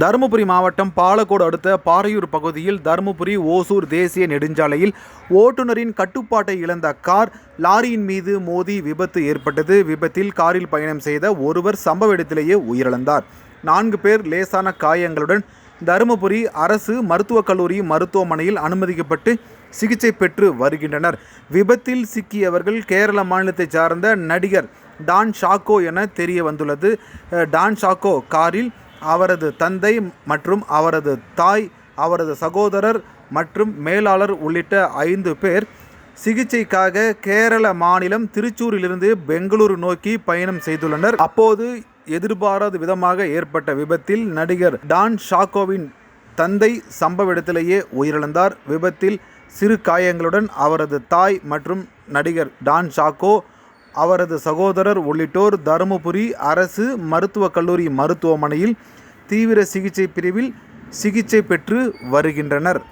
தருமபுரி மாவட்டம் பாலக்கோடு அடுத்த பாறையூர் பகுதியில் தருமபுரி ஓசூர் தேசிய நெடுஞ்சாலையில் ஓட்டுநரின் கட்டுப்பாட்டை இழந்த கார் லாரியின் மீது மோதி விபத்து ஏற்பட்டது. விபத்தில் காரில் பயணம் செய்த ஒருவர் சம்பவ இடத்திலேயே உயிரிழந்தார். நான்கு பேர் லேசான காயங்களுடன் தருமபுரி அரசு மருத்துவக் கல்லூரி மருத்துவமனையில் அனுமதிக்கப்பட்டு சிகிச்சை பெற்று வருகின்றனர். விபத்தில் சிக்கியவர்கள் கேரள மாநிலத்தைச் சார்ந்த நடிகர் டான் ஷாக்கோ என தெரிய வந்துள்ளது டான் ஷாக்கோ காரில் அவரது தந்தை மற்றும் அவரது தாய் அவரது சகோதரர் மற்றும் மேலாளர் உள்ளிட்ட ஐந்து பேர் சிகிச்சைக்காக கேரள மாநிலம் திருச்சூரிலிருந்து பெங்களூரு நோக்கி பயணம் செய்துள்ளனர். அப்போது எதிர்பாராத விதமாக ஏற்பட்ட விபத்தில் நடிகர் டான் ஷாக்கோவின் தந்தை சம்பவ இடத்திலேயே உயிரிழந்தார். விபத்தில் சிறு காயங்களுடன் அவரது தாய் மற்றும் நடிகர் டான் ஷாக்கோ அவரது சகோதரர் உள்ளிட்டோர் தருமபுரி அரசு மருத்துவக் கல்லூரி மருத்துவமனையில் தீவிர சிகிச்சை பிரிவில் சிகிச்சை பெற்று வருகின்றனர்.